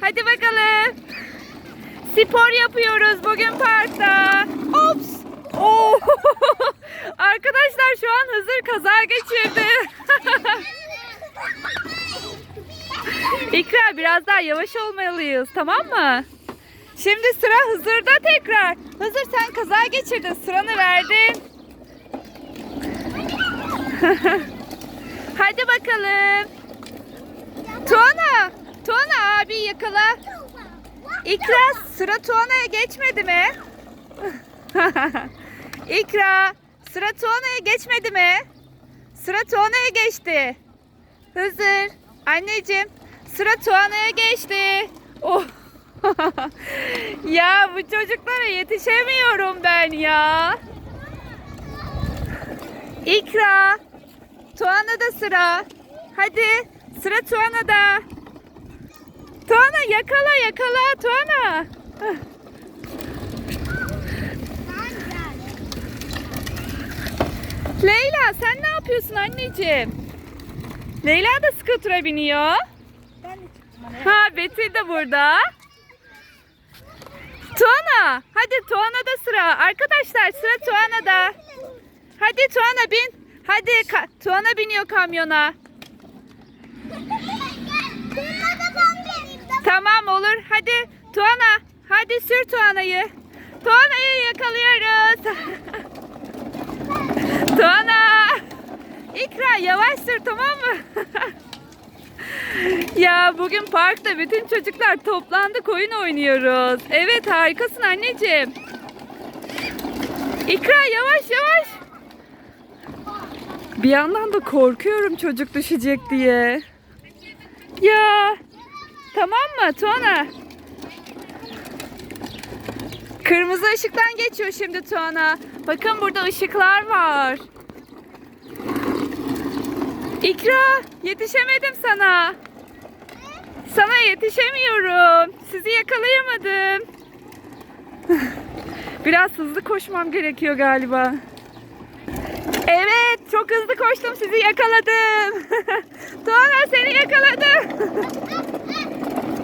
Hadi bakalım. Spor yapıyoruz bugün parkta. Ops. Oo. Arkadaşlar şu an Hızır kaza geçirdi. İkra biraz daha yavaş olmalıyız tamam mı? Şimdi sıra Hızır'da tekrar. Hızır sen kaza geçirdin sıranı verdin. Hadi bakalım. Abi yakala. İkra sıra Tuana'ya geçmedi mi? İkra sıra Tuana'ya geçmedi mi? Sıra Tuana'ya geçti. Hızır. Anneciğim sıra Tuana'ya geçti. Oh. ya bu çocuklara yetişemiyorum ben ya. İkra. Tuana'da sıra. Hadi sıra Tuana'da. Tuana yakala yakala Tuana. Leyla sen ne yapıyorsun anneciğim? Leyla da skutura biniyor. Ha Betül de burada. Tuana. Hadi Tuana'da sıra. Arkadaşlar sıra Tuana'da. Hadi Tuana bin. Hadi Tuana biniyor kamyona. Tamam olur. Hadi Tuana. Hadi sür Tuana'yı. Tuana'yı yakalıyoruz. Tuana. İkra yavaş sür tamam mı? ya bugün parkta bütün çocuklar toplandık oyun oynuyoruz. Evet harikasın anneciğim. İkra yavaş yavaş. Bir yandan da korkuyorum çocuk düşecek diye. Ya tamam mı Tuana? Kırmızı ışıktan geçiyor şimdi Tuana. Bakın burada ışıklar var. İkra yetişemedim sana. Sana yetişemiyorum. Sizi yakalayamadım. Biraz hızlı koşmam gerekiyor galiba. Evet, çok hızlı koştum. Sizi yakaladım. Tuana seni yakaladım.